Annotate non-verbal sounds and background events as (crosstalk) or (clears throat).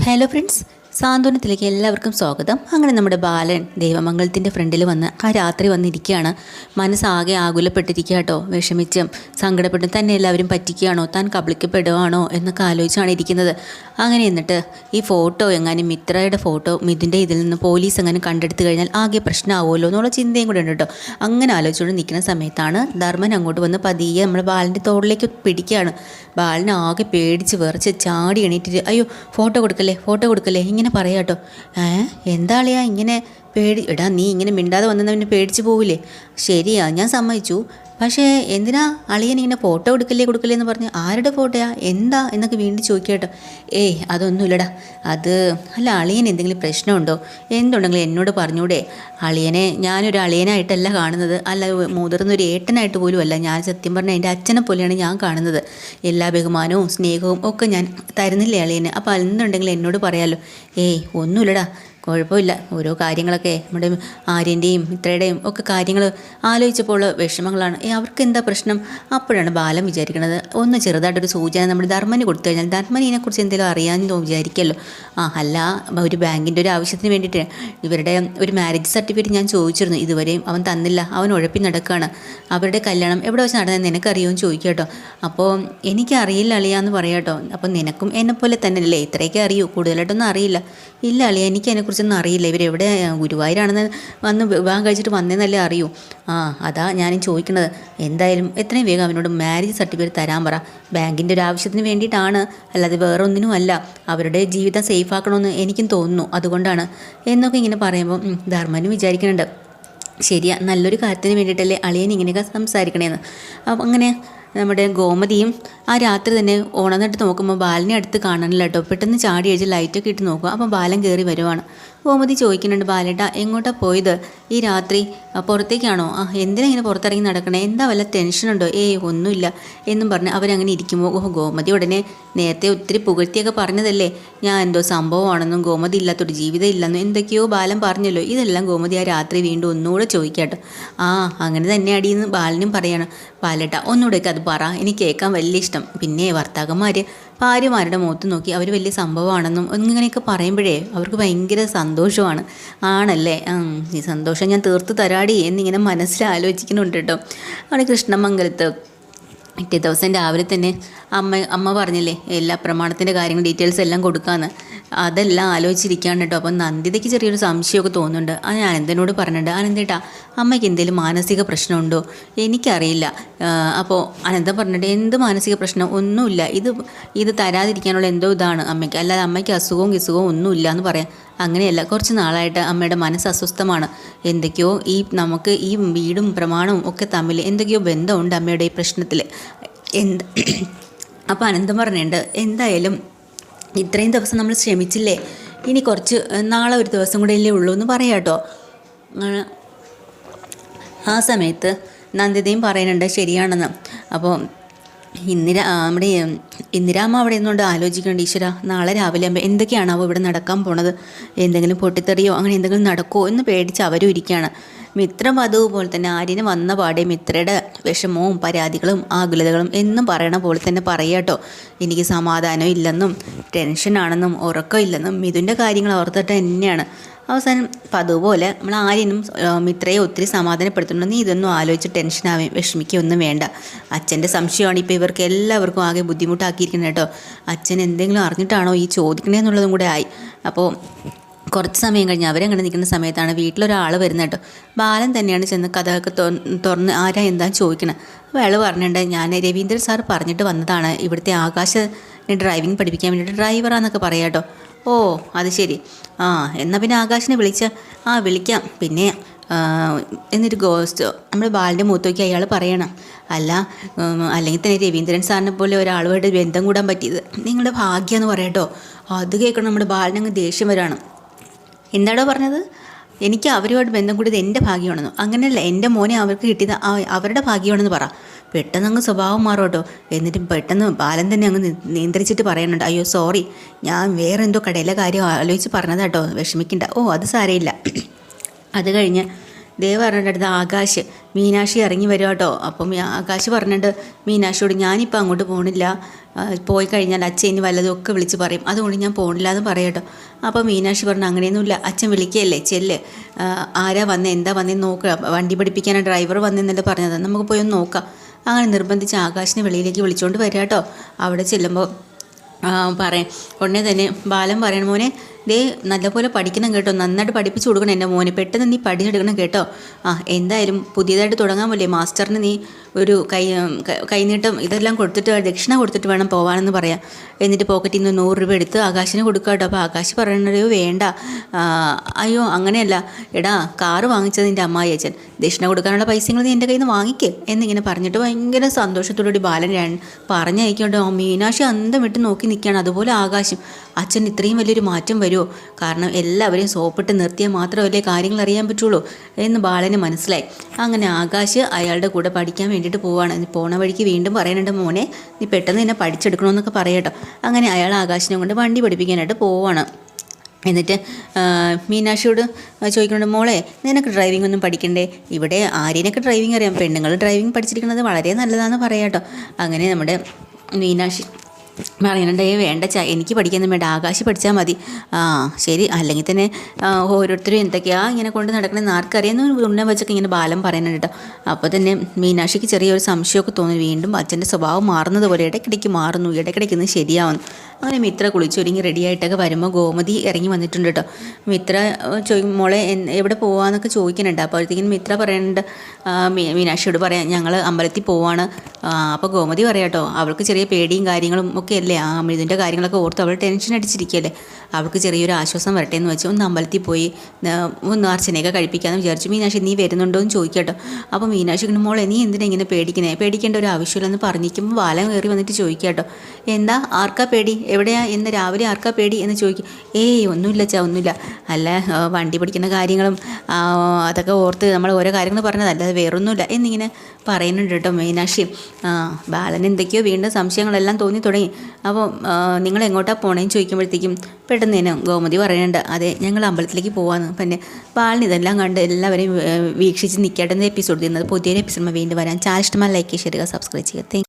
Hello friends സാന്ത്വനത്തിലേക്ക് എല്ലാവർക്കും സ്വാഗതം. അങ്ങനെ നമ്മുടെ ബാലൻ ദേവമംഗലത്തിന്റെ ഫ്രണ്ടിൽ വന്ന് ആ രാത്രി വന്നിരിക്കുകയാണ്. മനസ്സാകെ ആകുലപ്പെട്ടിരിക്കുക കേട്ടോ. വിഷമിച്ചും സങ്കടപ്പെട്ടും തന്നെ എല്ലാവരും പറ്റിക്കുകയാണോ? താൻ കബളിക്കപ്പെടുകയാണോ എന്നൊക്കെ ആലോചിച്ചാണ് ഇരിക്കുന്നത്. അങ്ങനെ എന്നിട്ട് ഈ ഫോട്ടോ എങ്ങാനും മിത്രയുടെ ഫോട്ടോ മിഥുന്റെ ഇതിൽ നിന്ന് പോലീസ് അങ്ങനെ കണ്ടെടുത്തു കഴിഞ്ഞാൽ ആകെ പ്രശ്നമാവുമല്ലോ എന്നുള്ള ചിന്തയും കൂടെ ഉണ്ട് കേട്ടോ. അങ്ങനെ ആലോചിച്ചുകൊണ്ട് നിൽക്കുന്ന സമയത്താണ് ധർമ്മൻ അങ്ങോട്ട് വന്ന് പതിയെ നമ്മുടെ ബാലന്റെ തോളിലേക്ക് പിടിക്കുകയാണ്. ബാലൻ ആകെ പേടിച്ച് വിറച്ച് ചാടി എണീറ്റിട്ട് അയ്യോ ഫോട്ടോ കൊടുക്കല്ലേ ഫോട്ടോ കൊടുക്കല്ലേ ഇങ്ങനെ പറയാം കേട്ടോ. ഏ എന്താളിയാ ഇങ്ങനെ പേടി എടാ നീ ഇങ്ങനെ മിണ്ടാതെ വന്നവന് പേടിച്ച് പോവില്ലേ? ശരിയാ ഞാൻ സമ്മതിച്ചു. പക്ഷേ എന്തിനാ അളിയൻ ഇങ്ങനെ ഫോട്ടോ എടുക്കല്ലേ കൊടുക്കല്ലേ എന്ന് പറഞ്ഞ് ആരുടെ ഫോട്ടോയാ എന്താ? എന്നൊക്കെ വീണ്ടും ചോദിക്കട്ടോ കേട്ടോ. ഏയ് അതൊന്നുമില്ലടാ. അത് അല്ല അളിയൻ എന്തെങ്കിലും പ്രശ്നമുണ്ടോ? എന്തുണ്ടെങ്കിലും എന്നോട് പറഞ്ഞൂടെ. അളിയനെ ഞാനൊരു അളിയനായിട്ടല്ല കാണുന്നത്. അല്ല മുതിർന്നൊരു ഏട്ടനായിട്ട് പോലും അല്ല. ഞാൻ സത്യം പറഞ്ഞാൽ എന്റെ അച്ഛനെ പോലെയാണ് ഞാൻ കാണുന്നത്. എല്ലാ ബഹുമാനവും സ്നേഹവും ഒക്കെ ഞാൻ തരുന്നില്ലേ അളിയന്? അപ്പോൾ എന്തുണ്ടെങ്കിലും എന്നോട് പറയാമല്ലോ ഏയ് ഒന്നുമില്ലടാ. കുഴപ്പമില്ല. ഓരോ കാര്യങ്ങളൊക്കെ നമ്മുടെ ആര്യന്റെയും ഇത്രയുടെയും ഒക്കെ കാര്യങ്ങൾ ആലോചിച്ചപ്പോൾ വിഷമങ്ങളാണ്. ഏ അവർക്ക് എന്താ പ്രശ്നം? അപ്പോഴാണ് ബാലം വിചാരിക്കുന്നത്. ഒന്ന് ചെറുതായിട്ടൊരു സൂചന നമ്മുടെ ധർമ്മന് കൊടുത്തു കഴിഞ്ഞാൽ ധർമ്മന് ഇതിനെക്കുറിച്ച് എന്തെങ്കിലും അറിയാമെന്ന് വിചാരിക്കുമല്ലോ. ആ അല്ല ഒരു ബാങ്കിന്റെ ഒരു ആവശ്യത്തിന് വേണ്ടിയിട്ട് ഇവരുടെ ഒരു മാരേജ് സർട്ടിഫിക്കറ്റ് ഞാൻ ചോദിച്ചിരുന്നു. ഇതുവരെയും അവൻ തന്നില്ല. അവൻ ഉഴപ്പി നടക്കുകയാണ് അവരുടെ കല്യാണം എവിടെ വെച്ച് നടന്നത് നിനക്കറിയുമെന്ന് ചോദിക്കുക കേട്ടോ. അപ്പോൾ എനിക്കറിയില്ല അളിയാന്ന് പറയാം കേട്ടോ. അപ്പോൾ നിനക്കും എന്നെപ്പോലെ തന്നെ അല്ലേ ഇത്രയൊക്കെ അറിയൂ. കൂടുതലായിട്ടൊന്നും അറിയില്ല. ഇല്ല അളിയ എനിക്ക് അതിനെക്കുറിച്ചൊന്നും അറിയില്ല. ഇവരെവിടെ ഗുരുവായൂരാണെന്ന് വന്ന് വിവാഹം കഴിച്ചിട്ട് വന്നേന്നല്ലേ അറിയൂ. ആ അതാ ഞാനും ചോദിക്കുന്നത് എന്തായാലും എത്രയും വേഗം അവനോട് മാരേജ് സർട്ടിഫിക്കറ്റ് തരാൻ പറ. ബാങ്കിന്റെ ഒരു ആവശ്യത്തിന് വേണ്ടിയിട്ടാണ്. അല്ലാതെ വേറെ ഒന്നിനും അല്ല അവരുടെ ജീവിതം സേഫ് ആക്കണമെന്ന് എനിക്കും തോന്നുന്നു. അതുകൊണ്ടാണ്. എന്നൊക്കെ ഇങ്ങനെ പറയുമ്പോൾ ധർമ്മനും വിചാരിക്കുന്നുണ്ട്. ശരിയാ നല്ലൊരു കാര്യത്തിന് വേണ്ടിയിട്ടല്ലേ അളിയൻ ഇങ്ങനെയൊക്കെ സംസാരിക്കണേന്ന്. അപ്പം അങ്ങനെ നമ്മുടെ ഗോമതിയും ആ രാത്രി തന്നെ ഉണർന്നിട്ട് നോക്കുമ്പോൾ ബാലനെ അടുത്ത് കാണാനില്ല കേട്ടോ. പെട്ടെന്ന് ചാടി അഴിച്ച് ലൈറ്റൊക്കെ ഇട്ട് നോക്കുക. അപ്പം ബാലൻ കയറി വരുവാണ്. ഗോമതി ചോദിക്കുന്നുണ്ട് ബാലേട്ട എങ്ങോട്ടാ പോയത്? ഈ രാത്രി പുറത്തേക്കാണോ? ആ എന്തിനാ ഇങ്ങനെ പുറത്തിറങ്ങി നടക്കണേ? എന്താ വല്ല ടെൻഷനുണ്ടോ? ഏയ് ഒന്നുമില്ല എന്നും പറഞ്ഞ് അവരങ്ങനെ ഇരിക്കുമ്പോൾ ഓ ഗോമതി ഉടനെ നേരത്തെ ഒത്തിരി പുകഴ്ത്തിയൊക്കെ പറഞ്ഞതല്ലേ? ഞാൻ എന്തോ സംഭവമാണെന്നും ഗോമതി ഇല്ലാത്തൊരു ജീവിതം ഇല്ലെന്നും എന്തൊക്കെയോ ബാലൻ പറഞ്ഞല്ലോ. ഇതെല്ലാം ഗോമതി ആ രാത്രി വീണ്ടും ഒന്നുകൂടെ ചോദിക്കാട്ടോ. ആ അങ്ങനെ തന്നെ അടിയെന്ന് ബാലനും പറയാണ്. ബാലേട്ട ഒന്നുകൂടെയൊക്കെ അത് പറ. എനിക്ക് കേൾക്കാൻ വലിയ ഇഷ്ടം. പിന്നെ ഭർത്താക്കന്മാർ ഭാര്യമാരുടെ മുഖത്ത് നോക്കി അവർ വലിയ സംഭവമാണെന്നും ഇങ്ങനെയൊക്കെ പറയുമ്പോഴേ അവർക്ക് ഭയങ്കര സന്തോഷമാണ്. ആണല്ലേ? ഈ സന്തോഷം ഞാൻ തീർത്ത് തരാടി എന്നിങ്ങനെ മനസ്സിൽ ആലോചിക്കുന്നുണ്ട് കേട്ടോ. അവിടെ കൃഷ്ണമംഗലത്ത് പിറ്റേ ദിവസം രാവിലെ തന്നെ അമ്മ അമ്മ പറഞ്ഞില്ലേ എല്ലാ പ്രമാണത്തിന്റെ കാര്യങ്ങൾ ഡീറ്റെയിൽസ് എല്ലാം കൊടുക്കാമെന്ന് അതെല്ലാം ആലോചിച്ചിരിക്കുകയാണ് കേട്ടോ അപ്പം നന്ദിതയ്ക്ക് ചെറിയൊരു സംശയമൊക്കെ തോന്നുന്നുണ്ട്. അത് ഞാൻ അനന്തനോട് പറഞ്ഞിട്ടുണ്ട്? അനന്തേട്ടാ അമ്മയ്ക്ക് എന്തെങ്കിലും മാനസിക പ്രശ്നമുണ്ടോ? എനിക്കറിയില്ല. അപ്പോൾ അനന്ത പറഞ്ഞിട്ട് എന്ത് മാനസിക പ്രശ്നം? ഒന്നുമില്ല. ഇത് ഇത് തരാതിരിക്കാനുള്ള എന്തോ ഇതാണ് അമ്മയ്ക്ക്. അല്ലാതെ അമ്മയ്ക്ക് അസുഖവും കിസുഖവും ഒന്നുമില്ല എന്ന് പറയാം. അങ്ങനെയല്ല കുറച്ച് നാളായിട്ട് അമ്മയുടെ മനസ്സ് അസ്വസ്ഥമാണ്. എന്തൊക്കെയോ ഈ നമുക്ക് ഈ വീടും പ്രമാണവും ഒക്കെ തമ്മിൽ എന്തൊക്കെയോ ബന്ധമുണ്ട് അമ്മയുടെ ഈ പ്രശ്നത്തിൽ എന്ത് (clears throat) അപ്പോൾ അനന്തം പറഞ്ഞിട്ടുണ്ട് എന്തായാലും ഇത്രയും ദിവസം നമ്മൾ ശ്രമിച്ചില്ലേ ഇനി കുറച്ച് നാളെ ഒരു ദിവസം കൂടെ അല്ലേ ഉള്ളൂ എന്ന് പറയാം കേട്ടോ. ആ സമയത്ത് നന്ദിതയും പറയുന്നുണ്ട് ശരിയാണെന്ന്. അപ്പോൾ ഇന്ദിര നമ്മുടെ ഇന്ദിരാമ്മ അവിടെ നിന്നുകൊണ്ട് ആലോചിക്കുന്നുണ്ട്? ഈശ്വര നാളെ രാവിലെ ആകുമ്പോൾ എന്തൊക്കെയാണാവോ ഇവിടെ നടക്കാൻ പോണത്? എന്തെങ്കിലും പൊട്ടിത്തെറിയോ അങ്ങനെ എന്തെങ്കിലും നടക്കുമോ എന്ന് പേടിച്ച് അവരും ഇരിക്കുകയാണ്. മിത്ര പതിവ് പോലെ തന്നെ ആര്യന് വന്ന പാടെ മിത്രയുടെ വിഷമവും പരാതികളും ആകുലതകളും എന്നും പറയണ പോലെ തന്നെ പറയാട്ടോ എനിക്ക് സമാധാനം ഇല്ലെന്നും ടെൻഷനാണെന്നും ഉറക്കമില്ലെന്നും മിഥുന്റെ കാര്യങ്ങൾ ഓർത്തിട്ട് തന്നെയാണ്. അവസാനം പതുപോലെ പോലെ നമ്മൾ ആര്യനും മിത്രയെ ഒത്തിരി സമാധാനപ്പെടുത്തുന്നുണ്ട്. നീ ഇതൊന്നും ആലോചിച്ച് ടെൻഷനാവേ വിഷമിക്കുകയൊന്നും വേണ്ട. അച്ഛന്റെ സംശയമാണ് ഇപ്പോൾ ഇവർക്ക് എല്ലാവർക്കും ആകെ ബുദ്ധിമുട്ടാക്കിയിരിക്കുന്നത് കേട്ടോ. അച്ഛൻ എന്തെങ്കിലും അറിഞ്ഞിട്ടാണോ ഈ ചോദിക്കണേന്നുള്ളതും കൂടെ ആയി. അപ്പോൾ കുറച്ച് സമയം കഴിഞ്ഞ് അവരങ്ങനെ നിൽക്കുന്ന സമയത്താണ് വീട്ടിലൊരാൾ വരുന്നത് കേട്ടോ. ബാലൻ തന്നെയാണ് ചെന്ന് കഥയൊക്കെ തുറ- തുറന്ന് ആരാ എന്താ ചോദിക്കണത് അപ്പോൾ അയാൾ പറഞ്ഞിട്ടുണ്ട് ഞാൻ രവീന്ദ്രൻ സാർ പറഞ്ഞിട്ട് വന്നതാണ്. ഇവിടുത്തെ ആകാശ ഡ്രൈവിംഗ് പഠിപ്പിക്കാൻ വേണ്ടിയിട്ട് ഡ്രൈവറാന്നൊക്കെ പറയാം കേട്ടോ. ഓ അത് ശരി. ആ എന്നാൽ പിന്നെ ആകാശിനെ വിളിച്ച ആ വിളിക്കാം. പിന്നെ എന്നിട്ട് ഗോസ്റ്റ് നമ്മുടെ ബാലിന്റെ മൂത്ത് നോക്കി അയാൾ പറയണം. അല്ല അല്ലെങ്കിൽ തന്നെ രവീന്ദ്രൻ സാറിനെ പോലെ ഒരാളുമായിട്ട് ബന്ധം കൂടാൻ പറ്റിയത്. നിങ്ങളുടെ ഭാഗ്യം എന്ന് പറയട്ടോ. അത് കേൾക്കണം നമ്മുടെ ബാലിനങ്ങ് ദേഷ്യം വരാണ്. എന്താടോ പറഞ്ഞത്? എനിക്ക് അവരുമായിട്ട് ബന്ധം കൂടിയത് എന്റെ ഭാഗ്യമാണെന്ന്? അങ്ങനെയല്ല എന്റെ മോനെ അവർക്ക് കിട്ടിയത് അവരുടെ ഭാഗ്യമാണെന്ന് പറ. പെട്ടെന്ന് അങ്ങ് സ്വഭാവം മാറും കേട്ടോ. എന്നിട്ട് പെട്ടെന്ന് ബാലൻ തന്നെ അങ്ങ് നിയന്ത്രിച്ചിട്ട് പറയുന്നുണ്ട് അയ്യോ സോറി ഞാൻ വേറെ എന്തോ കടയിലെ കാര്യം ആലോചിച്ച് പറഞ്ഞതാ കേട്ടോ. വിഷമിക്കണ്ട. ഓ അത് സാരയില്ല (clears throat) അത് കഴിഞ്ഞ് ദേവ് പറഞ്ഞിട്ട് അടുത്ത് ആകാശ് മീനാക്ഷി ഇറങ്ങി വരും കേട്ടോ. അപ്പം ആകാശ് പറഞ്ഞിട്ട് മീനാക്ഷിയോട് ഞാനിപ്പോൾ അങ്ങോട്ട് പോകണില്ല പോയി കഴിഞ്ഞാൽ അച്ഛൻ ഇനി വല്ലതും ഒക്കെ വിളിച്ച് പറയും. അതുകൊണ്ട് ഞാൻ പോകണില്ല എന്ന് പറയട്ടോ അപ്പോൾ മീനാക്ഷി പറഞ്ഞു അങ്ങനെയൊന്നുമില്ല. അച്ഛൻ വിളിക്കുകയല്ലേ ചെല്ല്. ആരാ വന്നേ? എന്താ വന്നേന്ന് നോക്കുക വണ്ടി പഠിപ്പിക്കാനാണ് ഡ്രൈവർ വന്നെന്നല്ലേ പറഞ്ഞത്. നമുക്ക് പോയി ഒന്ന് നോക്കാം. അങ്ങനെ നിർബന്ധിച്ച് ആകാശിനെ വെളിയിലേക്ക് വിളിച്ചുകൊണ്ട് വരിക കേട്ടോ അവിടെ ചെല്ലുമ്പോൾ പറയാം ഉടനെ തന്നെ ബാലൻ പറയണ മോനെ ദേ നല്ലപോലെ പഠിക്കണം കേട്ടോ. നന്നായിട്ട് പഠിപ്പിച്ചു കൊടുക്കണം എന്റെ മോനെ. പെട്ടെന്ന് നീ പഠിച്ചെടുക്കണം കേട്ടോ. ആ എന്തായാലും പുതിയതായിട്ട് തുടങ്ങാൻ പോലെ. മാസ്റ്ററിന് നീ ഒരു കൈ കൈനീട്ടം ഇതെല്ലാം കൊടുത്തിട്ട് ദക്ഷിണ കൊടുത്തിട്ട് വേണം പോകാനെന്ന് പറയാം. എന്നിട്ട് പോക്കറ്റിൽ നിന്ന് നൂറ് രൂപ എടുത്ത് ആകാശിന് കൊടുക്കുക കേട്ടോ. അപ്പോൾ ആകാശ് പറയുന്നത് വേണ്ട. അയ്യോ അങ്ങനെയല്ല. എടാ കാറ് വാങ്ങിച്ചത് നിന്റെ അമ്മായി അച്ഛൻ. ദക്ഷിണ കൊടുക്കാനുള്ള പൈസകൾ നീ എന്റെ കയ്യിൽ നിന്ന് വാങ്ങിക്കേ. എന്നിങ്ങനെ പറഞ്ഞിട്ട് ഭയങ്കര സന്തോഷത്തോടുകൂടി ബാലൻ പറഞ്ഞയക്കോട്ടോ മീനാക്ഷി അന്തം വിട്ട് നോക്കി നിൽക്കുകയാണ് അതുപോലെ ആകാശം. അച്ഛൻ ഇത്രയും വലിയൊരു മാറ്റം വരുമോ കാരണം എല്ലാവരെയും സോപ്പിട്ട് നിർത്തിയാൽ മാത്രമല്ലേ കാര്യങ്ങൾ അറിയാൻ പറ്റുള്ളൂ എന്ന് ബാലന് മനസ്സിലായി. അങ്ങനെ ആകാശ് അയാളുടെ കൂടെ പഠിക്കാൻ വേണ്ടിയിട്ട് പോവാണ്. പോണ വഴിക്ക് വീണ്ടും പറയുന്നുണ്ട് മോനെ നീ പെട്ടെന്ന് എന്നെ പഠിച്ചെടുക്കണമെന്നൊക്കെ പറയട്ടോ അങ്ങനെ അയാൾ ആകാശിനെ കൊണ്ട് വണ്ടി പഠിപ്പിക്കാനായിട്ട് പോവാണ്. എന്നിട്ട് മീനാക്ഷിയോട് ചോദിക്കുന്നുണ്ട് മോളെ നിനക്ക് ഡ്രൈവിംഗ് ഒന്നും പഠിക്കണ്ടേ? ഇവിടെ ആര്യനൊക്കെ ഡ്രൈവിംഗ് അറിയാം. പെണ്ണുങ്ങൾ ഡ്രൈവിംഗ് പഠിച്ചിരിക്കുന്നത് വളരെ നല്ലതാണെന്ന് പറയാം കേട്ടോ. അങ്ങനെ നമ്മുടെ മീനാക്ഷി പറയുന്നുണ്ട് ഏ വേണ്ട ച എനിക്ക് പഠിക്കാൻ വേണ്ട ആകാശ് പഠിച്ചാൽ മതി. ആ ശരി. അല്ലെങ്കിൽ തന്നെ ഓരോരുത്തരും എന്തൊക്കെയാ ഇങ്ങനെ കൊണ്ട് നടക്കണമെന്ന് ആർക്കറിയാന്ന് ഉണ്ണ വെച്ചൊക്കെ ഇങ്ങനെ ബാലം പറയുന്നുണ്ട് കേട്ടോ. അപ്പോൾ തന്നെ മീനാക്ഷിക്ക് ചെറിയൊരു സംശയമൊക്കെ തോന്നി. വീണ്ടും അച്ഛന്റെ സ്വഭാവം മാറുന്നത് പോലെ ഇടയ്ക്കിടയ്ക്ക് മാറുന്നു. ഇടയ്ക്കിടയ്ക്ക് ഇന്ന് ശരിയാവുന്നു. അങ്ങനെ മിത്ര കുളിച്ചൊരുങ്ങി റെഡി ആയിട്ടൊക്കെ വരുമ്പോൾ ഗോമതി ഇറങ്ങി വന്നിട്ടുണ്ട് കേട്ടോ. മിത്ര ഏഹ്, മോളെ എവിടെ പോവാന്നൊക്കെ ചോദിക്കുന്നുണ്ട്. അപ്പോഴത്തേക്കും മിത്ര പറയുന്നുണ്ട് മീനാക്ഷിയോട് പറയാം ഞങ്ങൾ അമ്പലത്തിൽ പോവാണ്. അപ്പോൾ ഗോമതി പറയാം കേട്ടോ അവൾക്ക് ചെറിയ പേടിയും കാര്യങ്ങളും ഒക്കെ അല്ലേ ആ ഇതിന്റെ കാര്യങ്ങളൊക്കെ ഓർത്ത് അവൾ ടെൻഷൻ അടിച്ചിരിക്കുകയല്ലേ? അവൾക്ക് ചെറിയൊരു ആശ്വാസം വരട്ടെ എന്ന് വെച്ച് ഒന്ന് അമ്പലത്തിൽ പോയി ഒന്ന് അർച്ചനയൊക്കെ കഴിപ്പിക്കാമെന്ന് വിചാരിച്ചു. മീനാക്ഷി നീ വരുന്നുണ്ടോ? എന്ന് ചോദിക്കട്ടോ അപ്പോൾ മീനാക്ഷി ഇങ്ങനെ മോളെ നീ എന്തിനാ ഇങ്ങനെ പേടിക്കണേ? പേടിക്കേണ്ട ഒരു ആവശ്യമില്ലെന്ന് പറഞ്ഞിരിക്കുമ്പോൾ വാലം കയറി വന്നിട്ട് ചോദിക്കാട്ടോ എന്താ? ആർക്കാ പേടി? എവിടെയാ? എന്ന് രാവിലെ ആർക്കാ പേടി? എന്ന് ചോദിക്കും. ഏയ് ഒന്നുമില്ല ചാ ഒന്നുമില്ല. അല്ല വണ്ടി പിടിക്കുന്ന കാര്യങ്ങളും അതൊക്കെ ഓർത്ത് നമ്മൾ ഓരോ കാര്യങ്ങൾ പറഞ്ഞതല്ല? അത് വേറൊന്നുമില്ല. എന്നിങ്ങനെ പറയുന്നുണ്ട് കേട്ടോ മീനാക്ഷി ബാലൻ എന്തൊക്കെയോ വീണ്ടും സംശയങ്ങളെല്ലാം തോന്നി തുടങ്ങി. അപ്പോൾ നിങ്ങൾ എങ്ങോട്ടാണ് പോണേന്ന് ചോദിക്കുമ്പോഴത്തേക്കും പെട്ടെന്ന് തന്നെ ഗോമതി പറയുന്നുണ്ട് അതെ ഞങ്ങൾ അമ്പലത്തിലേക്ക് പോവാന്ന്. പിന്നെ ബാലൻ ഇതെല്ലാം കണ്ട് എല്ലാവരെയും വീക്ഷിച്ച് നിൽക്കട്ടെ എപ്പിസോഡ് ചെയ്യുന്നത് പുതിയൊരു എപ്പിസോഡ് വീണ്ടും വരാൻ ചാനൽ ഇഷ്ടമായി ലൈക്ക് ചെയ്യുക സബ്സ്ക്രൈബ് ചെയ്യുക.